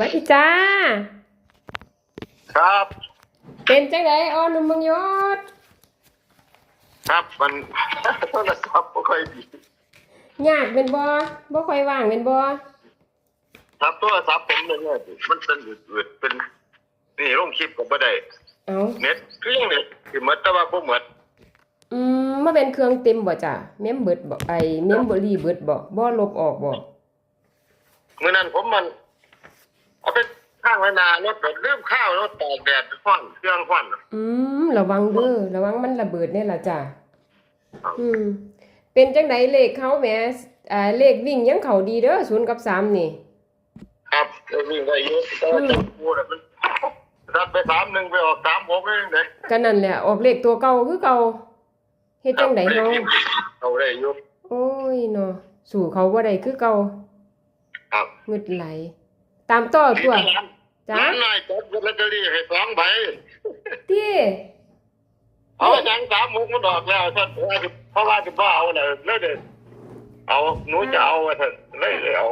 หวัดดีจ้า ครับ เป็นจังไดอ๋อหนุ่มเมืองยศครับมันโทรศัพท์ไม่ค่อยดียากเป็นบ่บ่ค่อยว่างเป็นบ่ครับโทรศัพท์ผมเนี่ยมันเป็นอืดๆเป็นนี่ลงคลิปก็บ่ได้เอ้าเน็ตคือยังเนี่ยคือหมดแต่ว่าบ่หมดอืมมาเป็นเครื่องเต็มบ่จ้ะเมมเบิดบ่ไอเมมเบอรี่เบิดบ่บ่ลบออกบ่มื้อนั้นผมมันเอา ไปข้างไว้นารถก็ลืมข้าวรถตากแดดฮ้อนเครื่องฮ้อนอืมระวังเด้อระวังมันระเบิดแน่ล่ะจ้ะอืม เป็นจังไดเลขเขาแหมอ่าเลขวิ่งยังเขาดีเด้อ0กับ3นี่ ครับแล้ววิ่งได้เยอะแต่ว่าจับกูน่ะมันรับไปสามหนึ่งไปออกสามหกเลยจังได๋ก็นั่นแหละออกเลขตัวเก่าคือเก่าเฮ็ดจังไดเฮาเอาได้อยู่โอ้ยเนาะสู่เขาบ่ได้คือเก่าครับงึดไหล ตามต่อตัว จ้าร้านนายจัดลอตเตอรี่ให้สองใบที่เอายังสามหกมันดอกแล้วท่านว่าสิเพราะว่าจะบ้าเอาเลยเลยเด็ดเอาหนูจะเอาอะท่านเลยเลยเอา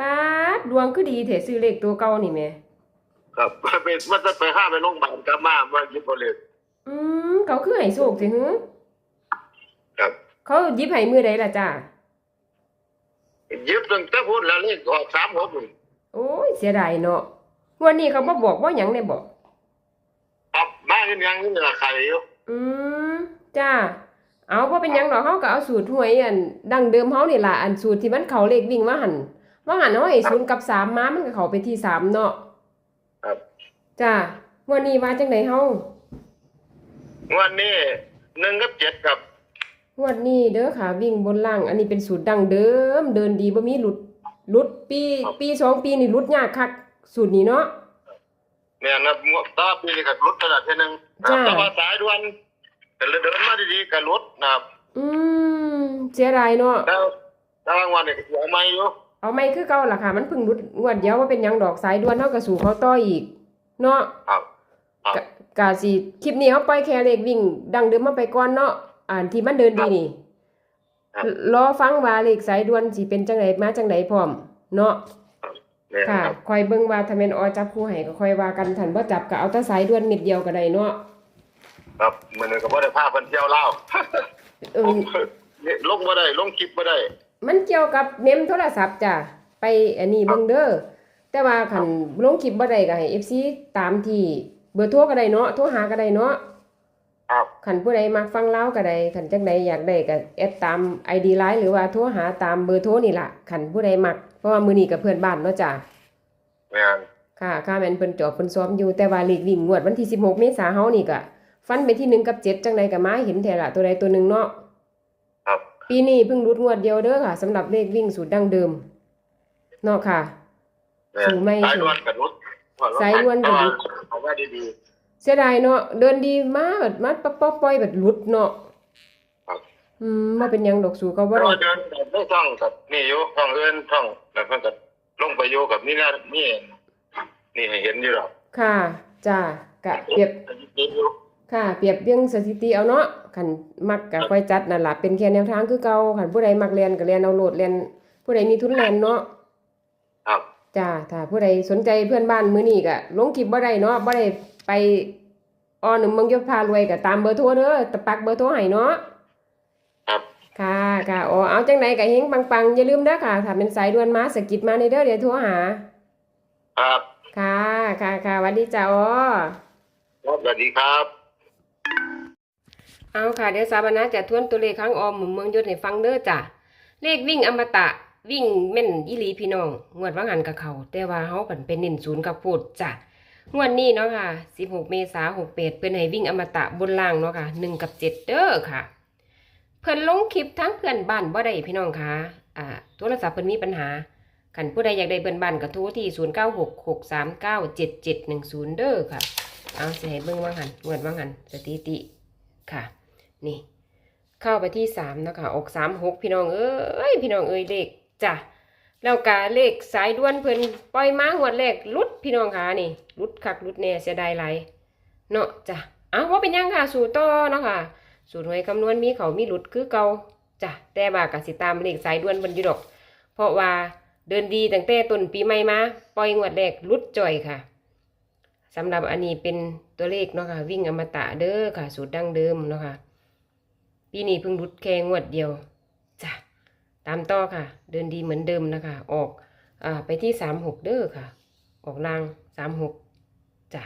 ป๊าดดวงคือดีเถซื้อเลขตัวเก่านี่แหม่ครับเป็นมันจะไปห้ามไปโรงพยาบาลกลับมามาหยิบบริเวณอืมเขาคือให้โชคสิฮึครับ เขาหยิบให้มือใดล่ะจ้าหยิบตั้งแต่พูดแล้วเลขออกสามหกนี่โอ้ยเสียดายเนาะง วันนี้เขาบ่บอกว่าหยังได้บอก ครับมากันยังนี่ละใครอยู่อืมจ้า เอาบ่เป็นหยังดอกเฮาก็เอาสูตรหวยอันดั้งเดิมเฮานี่ล่ะอันสูตรที่มันเข้าเลขวิ่งว่าหั่นว่าหั่นเฮาให้ศูนย์กับสามมามันก็เข้าไปที่สามเนาะครับจ้าวันนี้ว่าจังไดเฮาวันนี้หนึ่งกับเจ็ดครับงวดนี้เด้อค่ะ วิ่งบนล่าง อันนี้เป็นสูตรดั้งเดิม เดินดีบ่มีหลุดหลุดปีครับปีสองปีนี่หลุดยากคัก สูตรนี้เนาะเนี่ยนะต่อปีนี้กับรถตลาดเท่านึงจ้าแต่ว่าสายด่วนแต่เดินมาดีๆกับรถนะครับ อืมเสียดายเนาะแล้วแล้วรางวัลเนี่ยหัวไม่อยู่เอาไม่คือเก่าล่ะค่ะ มันเพิ่งหลุดงวดเดียวว่าเป็นหยังดอกสายด่วนเฮาก็สู่เขาต่ออีก เนาะครับครับกะกะสิคลิปนี้เฮาปล่อยแค่เลขวิ่ง ดังเดิมมาไปก่อนเนาะอ่านที่มันเดินดีนี่ครับรอฟังว่าเลขสายด่วนสิเป็นจังไดมาจังไดพร้อม เนาะเนี่ย ค่ะครับคอยเบิ่งว่าถ้าแม่นอจับคู่ให้ก็ค่อยว่ากันทันบ่จับก็เอาแต่สายด่วนเม็ดเดียวก็ได้เนาะครับมันก็บ่ได้พาเพิ่นเที่ยวเล่าวเออนี่ลงบ่ได้ลงคลิปบ่ได้ มันเกี่ยวกับเมมโทรศัพท์จ้ะไปอันนี้เบิ่งเด้อแต่ว่าคันลงคลิปบ่ได้ก็ให้ FC ตามที่เบอร์โทรก็ได้เนาะโทรหาก็ได้เนาะครับคันผู้ใดมักฟังเล่าวก็ได้คันจังใดอยากได้ก็แอดตาม ID Line หรือว่าโทรหาตามเบอร์โทรนี่ล่ะคันผู้ใดมักเพ ราะว่ามื้อนี้ก็เพื่อนบ้านเนาะจ้ะแม่นค่ะค่าแม่นเพิ่นจอบเพิ่นซ้อมอยู่แต่ว่าเลขวิ่งงวดวันที่16เมษายนเฮานี่ก็ฟันไปที่1กับ7จังใดก็มาเห็นแท้ละตัวใดตัวหนึ่งเนาะครับ ปีนี้เพิ่งรุดงวดเดียวเด้อค่ะสำหรับเลขวิ่งสูตรดั้งเดิมเนาะค่ะแม่นสูงไม่สายด่วนกับรถสายด่วนกับรถ เอาไว้ดีเสียดายเนาะเดินดีมากแบบมาป๊อปปล่อยแบบหลุดเนาะๆครับ อืมบ่เป็นหยังดอกสูเขาบ่ได้ว่าเดินแบบไม่ท่องกับนี่อยู่ท่องเอื้อนท่องแล้วเพิ่นก็ลงไปอยู่กับนี่นะนี่นี่ให้เห็นอยู่หรอกค่ะ จ้า กะเปรียบ ค่ะ เปรียบเบี้ยงสถิติเอาเนาะคันมักก็ค่อยจัดนั่นล่ะเป็นแค่แนวทางคือเก่าคันผู้ใดมักเรียนก็เรียนเอาโหลดเรียน ผู้ใดมีทุนเรียนเนาะ ครับ จ้า ถ้าผู้ใดสนใจเพื่อนบ้านมื้อนี้ก็ลงคลิปบ่ได้เนาะบ่ได้ไปอ้อหนึ่งเมืองยศพารวยก็ตามเบอร์โทรเด้อตะปักเบอร์โทรให้เนาะ ครับค่ะค่ะอ๋อเอาจังไดก็เฮงปังๆ อย่าลืมเด้อค่ะ ถ้าเป็นสายด่วนมาสะกิดมาในเด้อเดี๋ยวโทรหา ครับค่ะค่ะค่ะหวัสดีจ้าอ๋อครับสวัสดีครับ เอาค่ะ เดี๋ยวสาบานะจะทวนตัวเลขข้างออมหมุนเมืองยศให้ฟังเด้อจ้ะเลขวิ่งอมตะวิ่งแม่นอีหลีพี่น้อง งวดว่างหันกับเขา แต่ว่าเฮาผันเป็นเน้นศูนย์กับพูดจ้ะงวดนี้เนาะค่ะ 16 เมษายน68เพิ่นให้วิ่งอมตะบนล่างเนาะค่ะ 1 กับ 7 เด้อค่ะ เพิ่นลงคลิปทั้งเพื่อนบ้านบ่ได้พี่น้องค่ะอ่าโทรศัพท์เพิ่นมีปัญหาคันผู้ใดอยากได้เบิ่นบ้านก็โทรที่0966397710เด้อค่ะ เอาเสิให้เบิ่งว่างหันงวดว่างหันสถิติค่ะ นี่ เข้าไปที่สามนะคะออกสามหกพี่น้องเอ้ยพี่น้องเอ้ยเลขจ้ะแล้วกาเลขสายด่วนเพิ่นปล่อยมาหวดแรกลุดพี่น้องค่ะนี่ลุดคักลุดแน่เสียดายหลเนาะจ้ะเอาว่าเป็นยังค่ะสู่ต่อเนาะค่ะ สูตรหวยคำนวณมีเขามีหลุดคือเก่าจ้ะแต่ว่ากสิตามเลขสายด่วนเพิ่นยูดอก เพราะว่าเดินดีตั้งแต่ต้นปีใหม่มาปล่อยงวดแรกลุดจ่อยค่ะสำหรับอันนี้เป็นตัวเลขเนาะค่ะ วิ่งอมตะเด้อค่ะ สูตรดั้งเดิมเนาะค่ะปีนี้เพิ่งหลุดแค่งวดเดียวจ้ะตามต่อค่ะ เดินดีเหมือนเดิมนะคะ ออกอ่าไปที่สามหกเด้อค่ะ ออกลางสามหกจ้ะ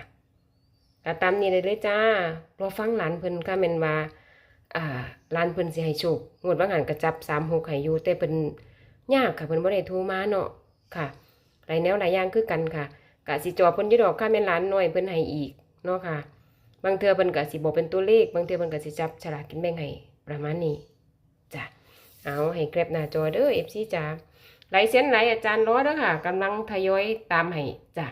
ก็ตามนี้เลยเลยจ้ารอฟังหลานเพิ่นค่ะแม่นว่า อ่าหลานเพิ่นสิให้โชคงวดว่างหันกระจับสามหกให้อยู่แต่เพิ่นยากค่ะเพิ่นบ่ได้โทรมาเนาะค่ะหลายแนวหลายอย่างคือกันค่ะกะสิจอเพิ่นอยู่ดอกค่ะแม่นหลานน้อยเพิ่นให้อีกเนาะค่ะ บางเทื่อเพิ่นก็สิบอกเป็นตัวเลข บางเทื่อเพิ่นก็สิจับฉลากกินแบ่งให้ประมาณนี้จ้ะเอาให้แคปหน้าจอเด้อ FC จ้าหลายเส้นหลายอาจารย์รอเด้อค่ะกำลังทยอยตามให้จ้ะ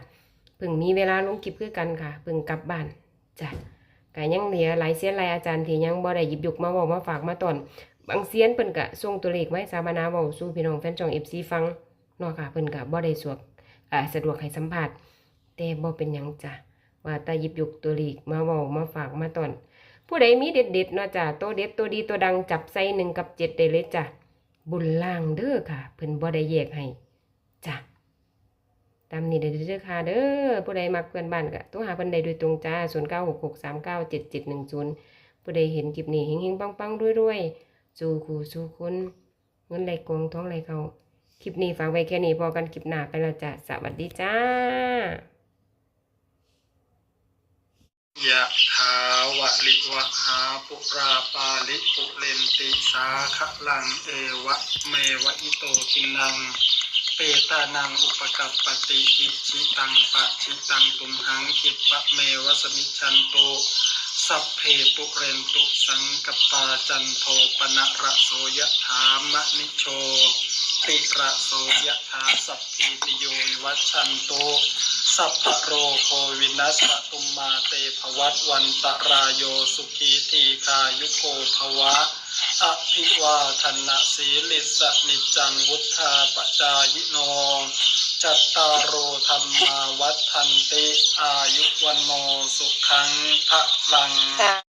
เพิ่งมีเวลาลงคลิปคือกันค่ะเพิ่งกลับบ้านจ้ะ ก็ยังเหลือหลายเส้นหลายอาจารย์ที่ยังบ่ได้หยิบยกมาเว้ามาฝากมาตอนบางเซียนเพิ่นก็ส่งตัวเลขไว้สาบานาเว้าสู่พี่น้องแฟนช่อง FC ฟังเนาะค่ะเพิ่นก็บ่ได้สวกอ่าสะดวกให้สัมภาษณ์แต่บ่เป็นหยังจ้ะว่าแตาหยิบยกตัวเลขมาเว้ามาฝากมาตอน ผู้ใดมีเด็ดๆเนาะจ้ะตัวเด็ดตัวดีตัวดังจับใส่หนึ่งกับเจ็ดได้เลยจ้ะบุญล่างเด้อค่ะ เพิ่นบ่ได้แยกให้จ้ะามนี้เด้อเด้อค่ะเด้อผู้ใดมักเพื่อนบ้านก็โทรหาเพิ่นได้โดยตรงจ้า0966397710ผู้ใดเห็นคลิปนี้เฮงๆปังๆรวยๆสู่คู่สู่คนเงินไหลกองท้องไหลเขาคลิปนี้ฝากไว้แค่นี้พอกันคลิปหน้าไปแล้วจ้ะสวัสดีจ้ายะถาวะลิวะหาปุราปาลิปุเรนติสาขลังเอวะเมวะอิโตทินัง เปตานังอุปกัปปติอิชิตังปะชิตังตุมหังคิปะเมวสมิชันโตสัพเพปุเรนตุสังกปาจันโทปนะระโสยถามะนิโชติระโสยถาสัพพิติโยวัชันโตสัพพโรโควินัสสตุมมาเตภวัตวันตรายโยสุขีทีคายุโกภวะ อภิวาทนาสีลิสนิจังวุธาปจายโนจัตตารโอธรรมาวัฏทันติ อายุวันโนสุขังพระลัง